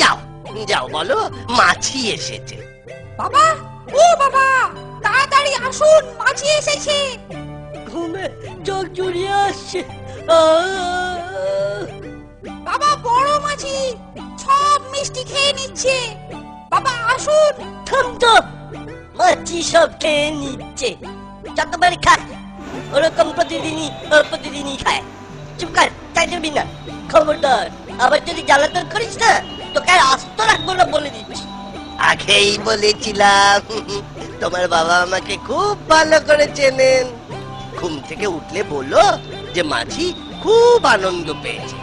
যাও যাও বলো মাছি এসেছে। বাবা ও বাবা তাড়াতাড়ি আসুন মাছি এসেছে। ঘুমে চোখ জুড়িয়ে আসছে। বাবা বড় মাছি সব মিষ্টি খেয়ে নিচ্ছে। বাবা আসুন। থাম তো মাছি সব খেয়ে নিচ্ছে। যতবার খায় ওরকম প্রতিদিনই ও প্রতিদিনই খায়। চুপ কর তাই যাবি না। খবরদার আবার যদি জ্বালাতন করিস না তোকে আস্ত রাখব না বলে দিচ্ছি আগেই বলেছিলাম তোমার বাবা আমাকে খুব ভালো করে চেনেন। ঘুম থেকে উঠলে বলো যে মাঝি খুব আনন্দ পেয়েছে।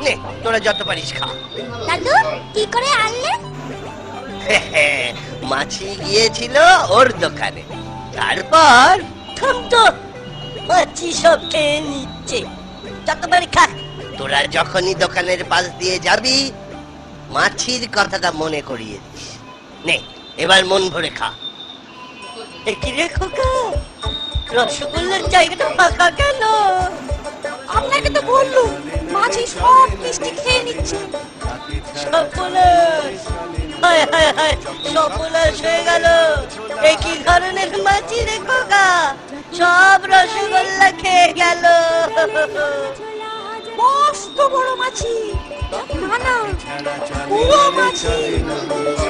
নে তোরা যত পারিস খা। দাদু কি করে আনলে? মাছি গিয়েছিল ওর দোকানে। তারপর তো মাছি সব খেয়ে নিচ্ছে। যতবার খায় তোরা যখনই দোকানের পাশ দিয়ে যাবি মাছির কথাটা মনে করিয়ে দিস। নে এবার মন ভরে খা। কি রে খোকা রসগোল্লার জায়গাটা ফাঁকা কেন? আপনাকে তো বললুম মাছি সব মিষ্টি খেয়ে নিচ্ছে। হায় হায় হায় হয়ে গেল। এ কি ধরনের মাছি রে খোকা সব রসগোল্লা খেয়ে গেল। মস্ত বড় মাছি। না না পুরো মাছি